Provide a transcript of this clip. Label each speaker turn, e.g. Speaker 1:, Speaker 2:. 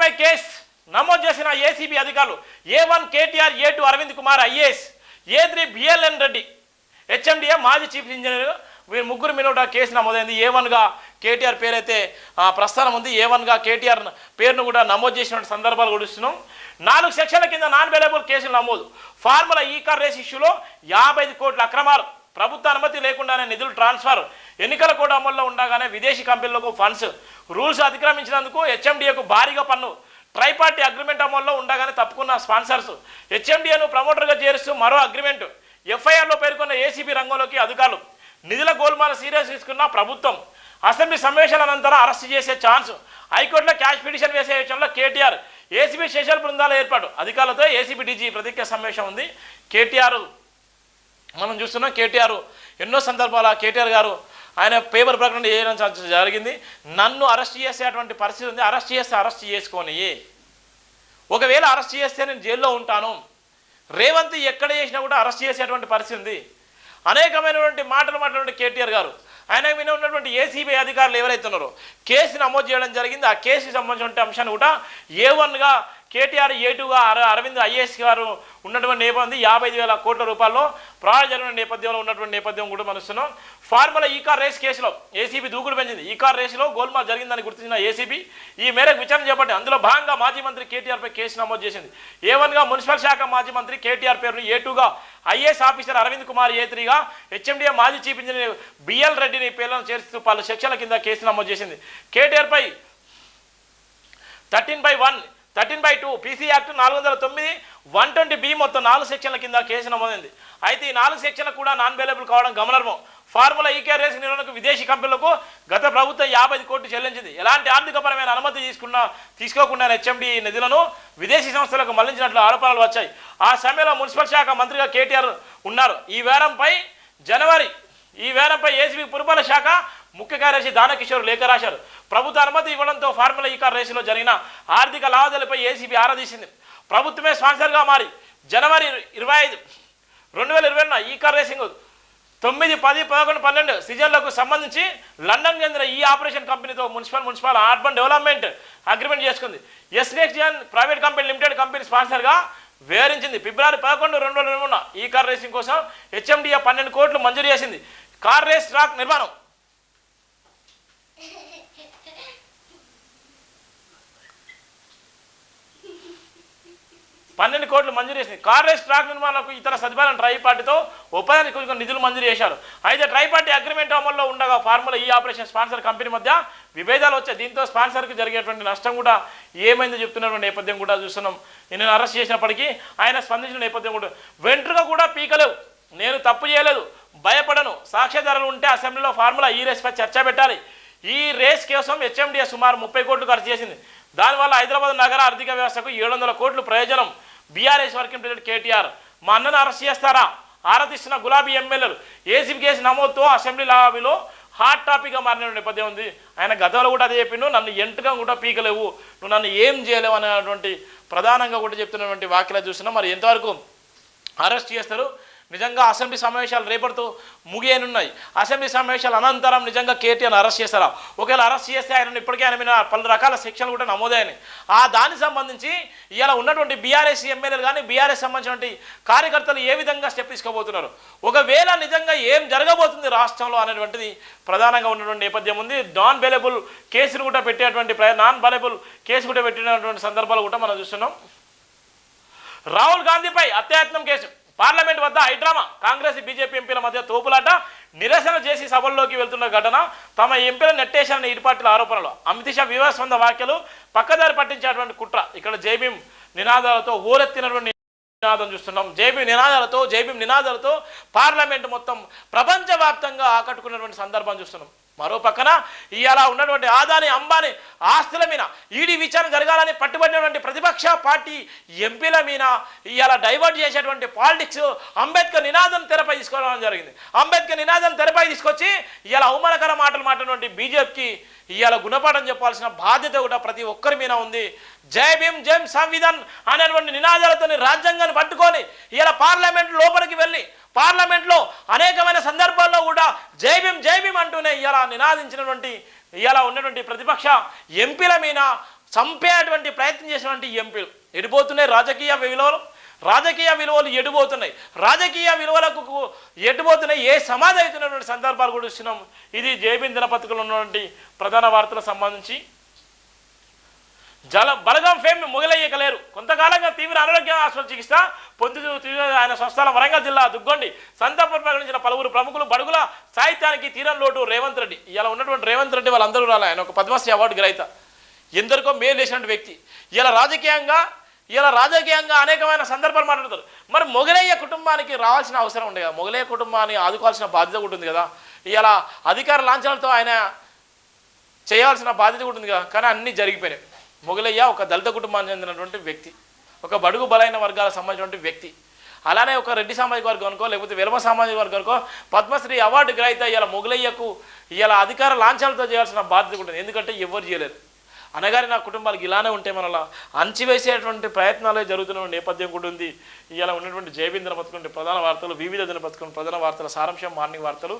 Speaker 1: పై case నమోదు చేసిన ACB అధికారులు A one KTR A two Arvind Kumar IAS A three BLN Reddy HMDA మాజీ chief engineer వీరు ముగ్గురు మీద కేసు నమోదైంది. ఏ వన్గా కేటీఆర్ పేరైతే ఆ, ప్రస్థానం ఉంది. ఏ వన్గా కేటీఆర్ పేరును కూడా నమోదు చేసిన సందర్భాలు కూడా ఇస్తున్నాం నాలుగు సెక్షన్ల కింద నాన్ అవైలబుల్ కేసులు నమోదు. ఫార్ములా ఈ కార్ రేస్ ఇష్యూలో యాభై ఐదు కోట్ల అక్రమాలు ప్రభుత్వ అనుమతి లేకుండానే నిధులు ట్రాన్స్ఫర్ ఎన్నికల కోడ్ అమల్లో ఉండగానే విదేశీ కంపెనీలకు ఫండ్స్ రూల్స్ అతిక్రమించినందుకు హెచ్ఎండిఏకు భారీగా పన్ను ట్రైపార్టీ అగ్రిమెంట్ అమల్లో ఉండగానే తప్పుకున్న స్పాన్సర్స్ హెచ్ఎండిఏను ప్రమోటర్గా చేరుస్తూ మరో అగ్రిమెంట్ ఎఫ్ఐఆర్లో పేర్కొన్న ఏసీబీ రంగంలోకి అధికారులు. నిధుల గోల్మాల సీరియస్ తీసుకున్న ప్రభుత్వం. అసెంబ్లీ సమావేశాల అనంతరం అరెస్ట్ చేసే ఛాన్స్ హైకోర్టులో క్యాష్ పిటిషన్ వేసే విషయంలో కేటీఆర్ ఏసీబీ స్పెషల్ బృందాల ఏర్పాటు. అధికారులతో ఏసీబీ డీజీ ప్రతిజ్ఞ సమావేశం ఉంది. కేటీఆర్ మనం చూస్తున్నాం కేటీఆర్. ఎన్నో సందర్భాల కేటీఆర్ గారు ఆయన పేపర్ ప్రకటన చేయడం జరిగింది. నన్ను అరెస్ట్ చేసేటువంటి పరిస్థితి ఉంది. అరెస్ట్ చేస్తే అరెస్ట్ చేసుకొని. ఒకవేళ అరెస్ట్ చేస్తే నేను జైల్లో ఉంటాను. రేవంత్ ఎక్కడ చేసినా కూడా అరెస్ట్ చేసేటువంటి పరిస్థితి ఉంది. అనేకమైనటువంటి మాటలు మాట్లాడే కేటీఆర్ గారు. ఆయన మీద ఉన్నటువంటి ఏసీబీ అధికారులు ఎవరైతే ఉన్నారో కేసు నమోదు చేయడం జరిగింది. ఆ కేసుకి సంబంధించిన అంశాన్ని కూడా ఏ వన్గా కేటీఆర్ ఏ అర అరవింద్ ఐఏఎస్ గారు ఉన్నటువంటి నేపథ్యం యాభై ఐదు వేల కోట్ల రూపాయల్లో ప్రాణ జరిగిన నేపథ్యంలో ఉన్నటువంటి నేపథ్యం కూడా మనస్తున్నాం ఫార్ములా ఈ కార్ రేస్ కేసులో ఏసీబీ దూకుడు పెంచింది. ఈ కార్ రేసులో గోల్మాల్ జరిగిందని గుర్తించిన ఏసీబీ ఈ మేరకు విచారణ చేపట్టి అందులో భాగంగా మాజీ మంత్రి కేటీఆర్పై కేసు నమోదు చేసింది. ఏ వన్గా మున్సిపల్ శాఖ మాజీ మంత్రి కేటీఆర్ పేరును ఏ టూగా IAS officer Aravind Kumar A త్రీగా HMDA మాజీ చీఫ్ ఇంజనీర్ బిఎల్ రెడ్డిని పేర్లను చేరుస్తూ పలు సెక్షన్ల కింద కేసు నమోదు చేసింది. కేటీఆర్పై thirteen by one thirteen by two PC act నాలుగు వందల తొమ్మిది వన్ ట్వంటీ బి మొత్తం నాలుగు సెక్షన్ల కింద కేసు నమోదైంది. అయితే ఈ నాలుగు సెక్షన్లు కూడా నాన్ అవైలబుల్ కావడం గమనార్హం. ఫార్ములా ఈకే రేస్ నిర్వహణకు విదేశీ కంపెనీలకు గత ప్రభుత్వం యాభై ఐదు కోట్లు చెల్లించింది. ఎలాంటి ఆర్థికపరమైన అనుమతి తీసుకున్న తీసుకోకుండా హెచ్ఎండి నిధులను విదేశీ సంస్థలకు మళ్ళించినట్లు ఆరోపణలు వచ్చాయి. ఆ సమయంలో మున్సిపల్ శాఖ మంత్రిగా కేటీఆర్ ఉన్నారు. ఈ వేరంపై జనవరి ఈ వేరంపై ఏసీబీ పురపాలక శాఖ ముఖ్య కార్యదర్శి దానకిషోర్ లేఖ రాశారు. ప్రభుత్వ అనుమతి ఇవ్వడంతో ఫార్ములా ఈ కార్ రేసులో జరిగిన ఆర్థిక లావాదేవీలపై ఏసీబీ ఆరాధీసింది ప్రభుత్వమే స్పాన్సర్గా మారి జనవరి ఇరవై ఐదు రెండు వేల ఇరవై ఈ కార్ రేసింగ్ తొమ్మిది పది పదకొండు పన్నెండు సీజన్లకు సంబంధించి లండన్ చెందిన ఈ ఆపరేషన్ కంపెనీతో municipal municipal urban development agreement చేసుకుంది. S private company limited company స్పాన్సర్గా వివరించింది ఫిబ్రవరి పదకొండు రెండు వేల ఈ కార్ రేసింగ్ కోసం హెచ్ఎండిఏ పన్నెండు కోట్లు మంజూరు చేసింది. కార్ రేస్ ట్రాక్ నిర్మాణం పన్నెండు కోట్లు మంజూరు చేసింది. కార్ రేస్ ట్రాక్ నిర్మాణాలకు ఇతర సదుపాయాలను ట్రై పార్టీతో ఒప్పందానికి కొంచెం నిధులు మంజూరు చేశారు. అయితే ట్రై పార్టీ అగ్రిమెంట్ అమల్లో ఉండగా ఫార్ములా ఈ ఆపరేషన్ స్పాన్సర్ కంపెనీ మధ్య విభేదాలు వచ్చాయి. దీంతో స్పాన్సర్కి జరిగేటువంటి నష్టం కూడా ఏమైందో చెప్తున్నటువంటి నేపథ్యం కూడా చూస్తున్నాం. నేను అరెస్ట్ చేసినప్పటికీ ఆయన స్పందించిన నేపథ్యం కూడా వెంట్రుగా కూడా పీకలేవు. నేను తప్పు చేయలేదు. భయపడను. సాక్ష్యాధారాలు ఉంటే అసెంబ్లీలో ఫార్ములా ఈ రేస్పై చర్చ పెట్టాలి. ఈ రేస్ కోసం హెచ్ఎండిఏ సుమారు ముప్పై కోట్లు ఖర్చు చేసింది. దానివల్ల హైదరాబాద్ నగర ఆర్థిక వ్యవస్థకు ఏడు వందల కోట్లు ప్రయోజనం. BRS working president KTR. మా అన్నను అరెస్ట్ చేస్తారా? ఆరాధిస్తున్న గులాబీ ఎమ్మెల్యేలు. ఏసీబీ కేసు నమోదుతో అసెంబ్లీ లాబీలో హాట్ టాపిక్గా మారిన నేపథ్యం ఉంది. ఆయన గతంలో కూడా అదే చెప్పిండు నన్ను ఎంటగా కూడా పీకలేవు. నువ్వు నన్ను ఏం చేయలేవు అనేటువంటి ప్రధానంగా కూడా చెప్తున్నటువంటి వ్యాఖ్యలు చూసినా మరి ఎంతవరకు అరెస్ట్ చేస్తారు? నిజంగా అసెంబ్లీ సమావేశాలు రేపటితో ముగియనున్నాయి. అసెంబ్లీ సమావేశాల అనంతరం నిజంగా కేటీఆర్ అరెస్ట్ చేస్తారా? ఒకవేళ అరెస్ట్ చేస్తే ఆయన ఇప్పటికే ఆయన మీద పలు రకాల శిక్షలు కూడా నమోదయ్యాయి ఆ దానికి సంబంధించి ఇలా ఉన్నటువంటి బీఆర్ఎస్ ఎమ్మెల్యేలు కానీ బీఆర్ఎస్ సంబంధించినటువంటి కార్యకర్తలు ఏ విధంగా స్టెప్ తీసుకోబోతున్నారు ఒకవేళ నిజంగా ఏం జరగబోతుంది రాష్ట్రంలో అనేటువంటిది ప్రధానంగా ఉన్నటువంటి నేపథ్యం ఉంది. నాన్ బెలబుల్ కేసులు కూడా పెట్టేటువంటి నాన్ బెలబుల్ కేసు కూడా పెట్టినటువంటి సందర్భాలు కూడా మనం చూస్తున్నాం. రాహుల్ గాంధీపై అత్యాయత్నం కేసు. పార్లమెంట్ వద్ద హైడ్రామా? కాంగ్రెస్ బీజేపీ ఎంపీల మధ్య తోపులాట నిరసన చేసి సభల్లోకి వెళ్తున్న ఘటన తమ ఎంపీల నెట్టేశారని ఇరు పార్టీల ఆరోపణలు. అమిత్ షా వివాస్వంద వ్యాఖ్యలు పక్కదారి పట్టించేటువంటి కుట్ర. ఇక్కడ జైబీం నినాదాలతో ఊరెత్తినటువంటి నినాదం చూస్తున్నాం. జేబీ నినాదాలతో జేబీ నినాదాలతో పార్లమెంట్ మొత్తం ప్రపంచవ్యాప్తంగా ఆకట్టుకున్నటువంటి సందర్భం చూస్తున్నాం. మరో పక్కన ఇవాళ ఉన్నటువంటి ఆదాని అంబానీ ఆస్తుల మీద ఈడీ విచారణ జరగాలని పట్టుబడినటువంటి ప్రతిపక్ష పార్టీ ఎంపీల మీద ఇవాళ డైవర్ట్ చేసేటువంటి పాలిటిక్స్ అంబేద్కర్ నినాదం తెరపై తీసుకోవడం జరిగింది. అంబేద్కర్ నినాదం తెరపై తీసుకొచ్చి ఇలా అవమానకర మాటలు మాట్లాడినటువంటి బీజేపీకి ఇవాళ గుణపాఠం చెప్పాల్సిన బాధ్యత కూడా ప్రతి ఒక్కరి మీద ఉంది. జై భీం జై సంవిధాన్ అనేటువంటి నినాదాలతో రాజ్యాంగాన్ని పట్టుకొని ఇలా పార్లమెంట్ లోపలికి వెళ్ళి పార్లమెంట్లో అనేకమైన సందర్భాల్లో కూడా జై భీమ్ అంటూనే ఇలా నినాదించినటువంటి ఇలా ఉన్నటువంటి ప్రతిపక్ష ఎంపీల మీద చంపేటువంటి ప్రయత్నం చేసినటువంటి ఎంపీలు. ఎడిపోతున్నాయి రాజకీయ విలువలు. రాజకీయ విలువలు ఎడిపోతున్నాయి. రాజకీయ విలువలకు ఎడిపోతున్నాయి. ఏ సమాధి అవుతున్నటువంటి సందర్భాలు కూడా చూస్తున్నాం. ఇది జేబీ దినపత్రికలో ఉన్నటువంటి ప్రధాన వార్తలకు సంబంధించి. జల బలగం ఫేమ్ మొగలయ్యకలేరు. కొంతకాలంగా తీవ్ర ఆరోగ్య ఆసుపత్రి చికిత్స పొందుతూ ఆయన సంస్థల వరంగల్ జిల్లా దుగ్గొండి సంతాపం ప్రకటించిన పలువురు ప్రముఖులు బడుగుల సాహిత్యానికి తీరం లోటు రేవంత్ రెడ్డి. ఇలా ఉన్నటువంటి రేవంత్ రెడ్డి వాళ్ళందరూ రాలే. ఆయన ఒక పద్మశ్రీ అవార్డు గ్రహీత ఎందరికో మేలు చేసినటువంటి వ్యక్తి. ఇలా రాజకీయంగా ఇలా రాజకీయంగా అనేకమైన సందర్భాలు మాట్లాడతారు. మరి మొగలయ్య కుటుంబానికి రావాల్సిన అవసరం ఉండే కదా. మొగలయ్య కుటుంబాన్ని ఆదుకోవాల్సిన బాధ్యత ఉంటుంది కదా. ఇలా అధికార లాంఛనాలతో ఆయన చేయాల్సిన బాధ్యత ఉంటుంది కదా. కానీ అన్నీ జరిగిపోయినాయి. మొగలయ్య ఒక దళిత కుటుంబానికి చెందినటువంటి వ్యక్తి ఒక బడుగు బలైన వర్గాలకు సంబంధించినటువంటి వ్యక్తి. అలానే ఒక రెడ్డి సామాజిక వర్గానికో లేకపోతే విలమ సామాజిక వర్గానికో పద్మశ్రీ అవార్డు గ్రహీత ఇలా మొగలయ్యకు ఇలా అధికార లాంఛనాలతో చేయాల్సిన బాధ్యత కూడా ఎందుకంటే ఎవరు చేయలేరు అనగారి నా కుటుంబాలకు ఇలానే ఉంటే మనలా అంచివేసేటువంటి ప్రయత్నాలే జరుగుతున్న నేపథ్యం కూడా ఉంది. ఇలా ఉన్నటువంటి జయబిందన బతుకుంటే ప్రధాన వార్తలు వివిధ దిన పత్రికలు ప్రధాన వార్తల సారాంశం మార్నింగ్ వార్తలు.